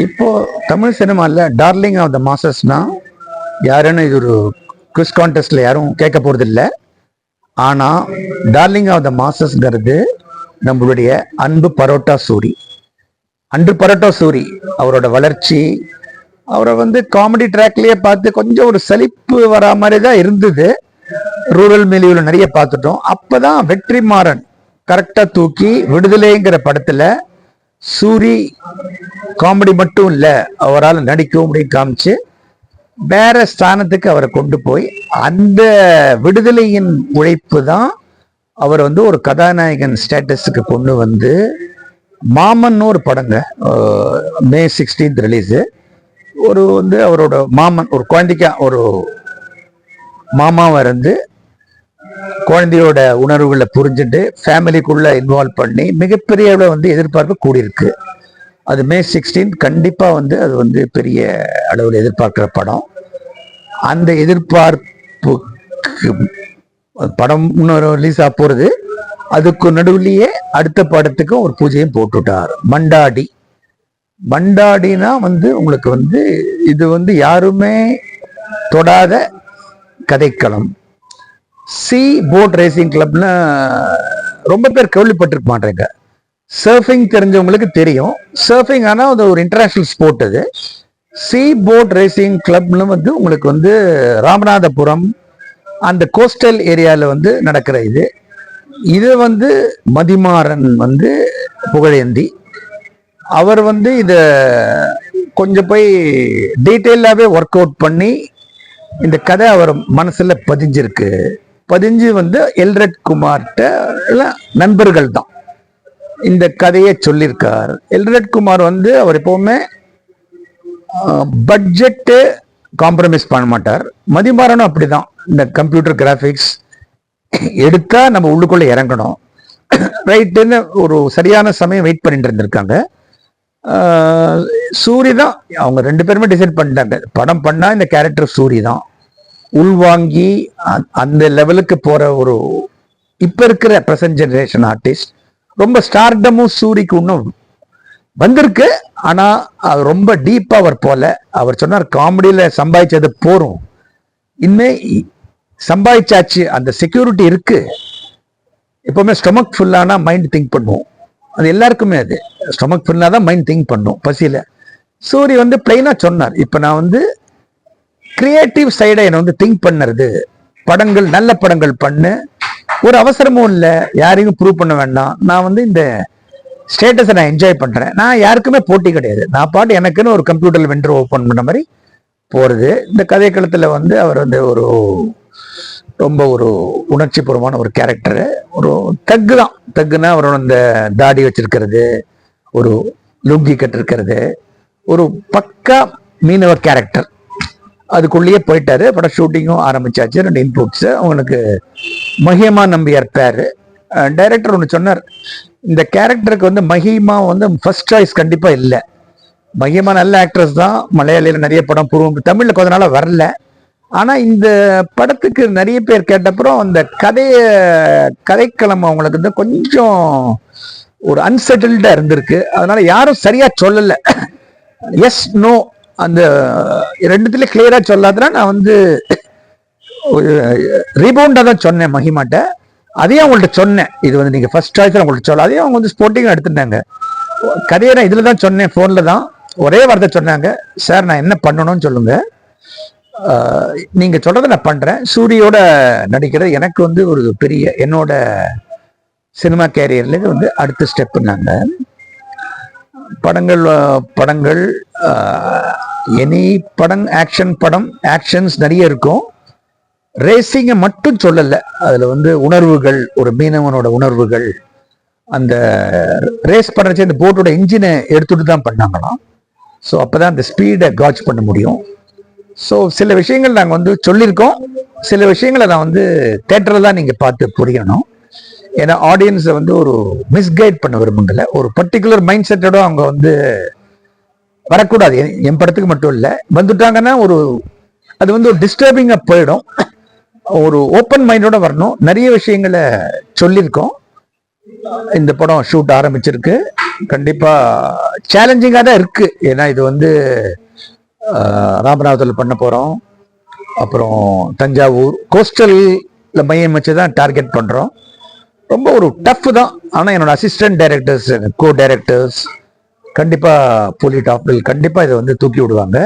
இப்போ தமிழ் சினிமாவில் darling of the மாசஸ்னா யாருன்னு இது ஒரு குவிஸ் கான்டெஸ்ட்ல யாரும் கேட்க போறது இல்லை ஆனால் டார்லிங் ஆஃப் த மாசஸ்ங்கிறது நம்மளுடைய அன்பு பரோட்டா சூரி. அன்பு பரோட்டா சூரி அவரோட வளர்ச்சி அவரை வந்து காமெடி ட்ராக்லயே பார்த்து கொஞ்சம் ஒரு சலிப்பு வரா மாதிரி தான் இருந்தது. ரூரல் மிலிவில் நிறைய பார்த்துட்டோம். அப்போதான் வெற்றிமாறன் கரெக்டாக தூக்கி விடுதலைங்கிற படத்தில் சூரி காமெடி மட்டும் இல்லை அவரால் நடிக்கவும் முடியும் காமிச்சு வேற ஸ்தானத்துக்கு அவரை கொண்டு போய் அந்த விடுதலையின் உழைப்பு தான் அவர் வந்து ஒரு கதாநாயகன் ஸ்டேட்டஸுக்கு கொண்டு வந்து மாமன் ஒரு படங்க மே சிக்ஸ்டீன்த் ரிலீஸு ஒரு வந்து அவரோட மாமன் ஒரு குழந்தைக்கா ஒரு மாமாவை இருந்து குழந்தையோட உணர்வுகளை புரிஞ்சுட்டு ஃபேமிலிக்குள்ள இன்வால்வ் பண்ணி மிகப்பெரிய அளவில் வந்து எதிர்பார்ப்பு கூடியிருக்கு. அது மே சிக்ஸ்டீன் கண்டிப்பாக வந்து அது வந்து பெரிய அளவில் எதிர்பார்க்குற படம். அந்த எதிர்பார்ப்புக்கு படம் இன்னொரு ரிலீஸ் ஆக போகிறது அதுக்கு நடுவுலேயே அடுத்த படத்துக்கும் ஒரு பூஜையும் போட்டுட்டார். மண்டாடி. மண்டாடினா வந்து உங்களுக்கு வந்து இது வந்து யாருமே தொடாத கதைக்களம். சி போட் ரேசிங் கிளப்னு ரொம்ப பேர் கேள்விப்பட்டிருக்க மாட்டேங்க சர்ஃபிங் தெரிஞ்சவங்களுக்கு தெரியும். சர்ஃபிங் ஆனால் அது ஒரு இன்டர்நேஷ்னல் ஸ்போர்ட் அது. சி போட் ரேசிங் கிளப்னு வந்து உங்களுக்கு வந்து ராமநாதபுரம் அந்த கோஸ்டல் ஏரியாவில் வந்து நடக்கிற இது. இது வந்து மதிமாறன் வந்து புகழேந்தி. அவர் வந்து இதை கொஞ்சம் போய் டீட்டெயிலாகவே ஒர்க் அவுட் பண்ணி இந்த கதை அவர் மனசில் பதிஞ்சிருக்கு. பதிஞ்சு வந்து எல்ரட் குமார்கிட்ட நண்பர்கள் தான் இந்த கதையை சொல்லியிருக்கார். எல்ரட் குமார் வந்து அவர் எப்பவுமே பட்ஜெட்டு காம்ப்ரமைஸ் பண்ண மாட்டார். மதிமாறனும் அப்படிதான். இந்த கம்ப்யூட்டர் கிராஃபிக்ஸ் எடுத்தா நம்ம உள்ளுக்குள்ள இறங்கணும். ரைட்டுன்னு ஒரு சரியான சமயம் வெயிட் பண்ணிட்டு இருந்திருக்காங்க. சூரி தான். அவங்க ரெண்டு பேருமே டிசைட் பண்ணிட்டாங்க. படம் பண்ணா இந்த கேரக்டர் சூரி தான். உள்வாங்கி அந்த லெவலுக்கு போற ஒரு இப்ப இருக்கிற பிரசன்ட் ஜெனரேஷன் ஆர்டிஸ்ட் ரொம்ப ஸ்டார்டமும் சூரிக்கு இன்னும் வந்திருக்கு. ஆனா அது ரொம்ப டீப்பா அவர் போல. அவர் சொன்னார் காமெடியில சம்பாதிச்சது போரும் இன்னும் சம்பாதிச்சாச்சு அந்த செக்யூரிட்டி இருக்கு. எப்பவுமே ஸ்டொமக் ஃபுல்லானா மைண்ட் திங்க் பண்ணுவோம். அது எல்லாருக்குமே அது. ஸ்டொமக் ஃபுல்லாக தான் மைண்ட் திங்க் பண்ணும் பசியில. சூரி வந்து பிளெயினாக சொன்னார் இப்போ நான் வந்து கிரியேட்டிவ் சைடை என்னை வந்து திங்க் பண்ணுறது. படங்கள் நல்ல படங்கள் பண்ணு. ஒரு அவசரமும் இல்லை. யாரையும் ப்ரூவ் பண்ண வேண்டாம். நான் வந்து இந்த ஸ்டேட்டஸை நான் என்ஜாய் பண்ணுறேன் நான் யாருக்குமே போட்டி கிடையாது. நான் பாட்டு எனக்குன்னு ஒரு கம்ப்யூட்டர் வெண்டர் ஓப்பன் பண்ண மாதிரி போகிறது இந்த கதைக்களத்தில் வந்து அவர் வந்து ஒரு ரொம்ப ஒரு உணர்ச்சிபூர்வமான ஒரு கேரக்டரு ஒரு தக்கு தான். தக்குன்னா அவரோட அந்த தாடி வச்சிருக்கிறது. ஒரு லுங்கி கட்டிருக்கிறது. ஒரு பக்கா மீனவ கேரக்டர் அதுக்குள்ளேயே போயிட்டாரு. படம் ஷூட்டிங்கும் ஆரம்பிச்சாச்சு. ரெண்டு இன்புட்ஸ் அவங்களுக்கு மஹிமா நம்பியார் பேரு. டைரக்டர் ஒன்று சொன்னார் இந்த கேரக்டருக்கு வந்து மஹிமா வந்து ஃபர்ஸ்ட் சாய்ஸ் கண்டிப்பா இல்லை. மஹிமா நல்ல ஆக்ட்ரஸ் தான். மலையாளியில் நிறைய படம் பூர்வம் தமிழில் கொஞ்ச நாளாக வரல. ஆனா இந்த படத்துக்கு நிறைய பேர் கேட்டப்புறம் அந்த கதைய கதைக்களம் அவங்களுக்கு வந்து கொஞ்சம் ஒரு அன்செட்டில்டா இருந்திருக்கு. அதனால யாரும் சரியா சொல்லல. எஸ் நோ அந்த ரெண்டுத்துல கிளியரா சொல்லாதனா நான் வந்து ரீபவுண்டா தான் சொன்னேன் மகிமாட்ட. அதையும் அவங்கள்ட்ட சொன்னேன். இது வந்து நீங்க ஃபர்ஸ்ட் சாய்ஸ் அவங்கள்ட்ட சொல்ல. அதையும் அவங்க வந்து ஸ்போர்ட்டிங் எடுத்துட்டாங்க. கதையை நான் இதுல தான் சொன்னேன் போன்ல தான். ஒரே வார்த்தை சொன்னாங்க சார் நான் என்ன பண்ணணும்னு சொல்லுங்க. நீங்க சொல்றதை நான் பண்றேன். சூரியோட நடிக்கிறது எனக்கு வந்து ஒரு பெரிய என்னோட சினிமா கேரியர்ல இது வந்து அடுத்த ஸ்டெப்புனாங்க படங்கள் படங்கள் எனி படம் ஆக்ஷன் படம் ஆக்ஷன்ஸ் நிறைய இருக்கும். ரேசிங்கை மட்டும் சொல்லலை. அதில் வந்து உணர்வுகள் ஒரு மீனவனோட உணர்வுகள் அந்த ரேஸ் பண்ணுறச்சு அந்த போட்டோட இன்ஜினை எடுத்துட்டு தான் பண்ணாங்களாம். ஸோ அப்போ தான் அந்த ஸ்பீடை காட்ச் பண்ண முடியும். ஸோ சில விஷயங்கள் நாங்கள் வந்து சொல்லியிருக்கோம். சில விஷயங்களை நான் வந்து தேட்டரில் தான் நீங்கள் பார்த்து புரியணும். ஏன்னா ஆடியன்ஸை வந்து ஒரு மிஸ்கைட் பண்ண விரும்புங்கலை ஒரு பர்டிகுலர் மைண்ட் செட்டோட அவங்க வந்து வரக்கூடாது. என் என் படத்துக்கு மட்டும் இல்லை. வந்துட்டாங்கன்னா ஒரு அது வந்து ஒரு டிஸ்டர்பிங்காக போயிடும். ஒரு ஓப்பன் மைண்டோட வரணும். நிறைய விஷயங்களை சொல்லியிருக்கோம். இந்த படம் ஷூட் ஆரம்பிச்சிருக்கு. கண்டிப்பாக சேலஞ்சிங்காக தான் இருக்கு. ஏன்னா இது வந்து ராமநாதத்தில் பண்ண போகிறோம் அப்புறம் தஞ்சாவூர் கோஸ்டலில் மையம் வச்சு தான் டார்கெட் பண்ணுறோம் ரொம்ப ஒரு டஃப் தான். ஆனால் என்னோட அசிஸ்டன்ட் டைரக்டர்ஸ் கோ டைரக்டர்ஸ் கண்டிப்பாக புலி டாப்பில் கண்டிப்பாக இதை வந்து தூக்கி விடுவாங்க.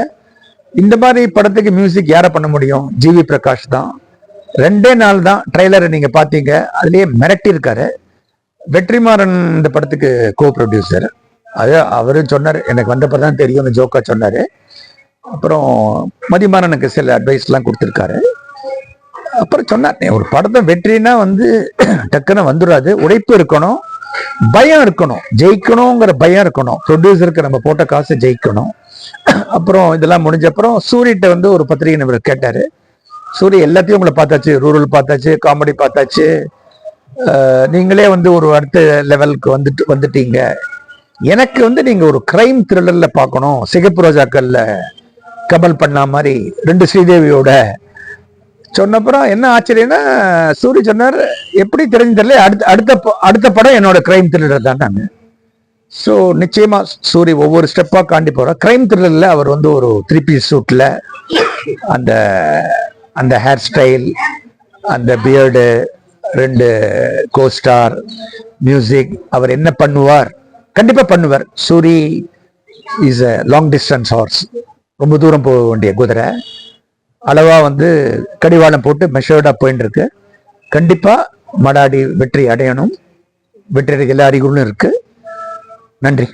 இந்த மாதிரி படத்துக்கு மியூசிக் யாரை பண்ண முடியும்? ஜிவி பிரகாஷ் தான். ரெண்டே நாள் தான் ட்ரெய்லரை நீங்கள் பார்த்தீங்க. அதுலேயே மிரட்டியிருக்காரு வெற்றிமாறன் இந்த படத்துக்கு கோ ப்ரொடியூசர் அது அவரும் சொன்னார். எனக்கு வந்தப்போ தான் தெரியும்னு ஜோக்கா சொன்னார். அப்புறம் மதிமாறனுக்கு சில அட்வைஸ்லாம் கொடுத்துருக்காரு. அப்புறம் சொன்னார் ஒரு படத்தை வெற்றினா வந்து டக்குன்னு வந்துடாது உழைப்பு இருக்கணும். பயம் இருக்கணும். ஜெயிக்கணுங்கிற பயம் இருக்கணும். ப்ரொடியூசருக்கு நம்ம போட்ட காசு ஜெயிக்கணும். அப்புறம் இதெல்லாம் முடிஞ்ச அப்புறம் சூரியட்ட வந்து ஒரு பத்திரிகை நபர் கேட்டாரு. சூரிய எல்லாத்தையும் உங்களை பார்த்தாச்சு. ரூரல் பார்த்தாச்சு காமெடி பார்த்தாச்சு. நீங்களே வந்து ஒரு அடுத்த லெவலுக்கு வந்துட்டு வந்துட்டீங்க. எனக்கு வந்து நீங்க ஒரு கிரைம் த்ரில்லர்ல பார்க்கணும். சிகப்பு ரோஜாக்கள்ல கமல் பண்ண மாதிரி ரெண்டு ஸ்ரீதேவியோட சொன்னப்புறம் என்ன ஆச்சரியம்னா சூரி சொன்னார் எப்படி தெரிஞ்சு தெரியல அடுத்த அடுத்த ப- அடுத்த படம் என்னோட கிரைம் த்ரில்லர் தான் நான். ஸோ நிச்சயமா சூரி ஒவ்வொரு ஸ்டெப்பாக காண்டி போறோம் கிரைம் த்ரில்லரில் அவர் வந்து ஒரு த்ரீ பீஸ் சூட்டில் அந்த அந்த ஹேர் ஸ்டைல் அந்த பியர்டு ரெண்டு கோஸ்டார் மியூசிக் அவர் என்ன பண்ணுவார்? கண்டிப்பாக பண்ணுவார். Suri is a long distance horse ரொம்ப தூரம் போக வேண்டிய குதிரை. அளவாக வந்து கடிவாளம் போட்டு மெஷர்டாக போயின்னு இருக்கு. கண்டிப்பாக மடாடி வெற்றி அடையணும். வெற்றி எல்லா அறிகுறியும் இருக்குது நன்றி.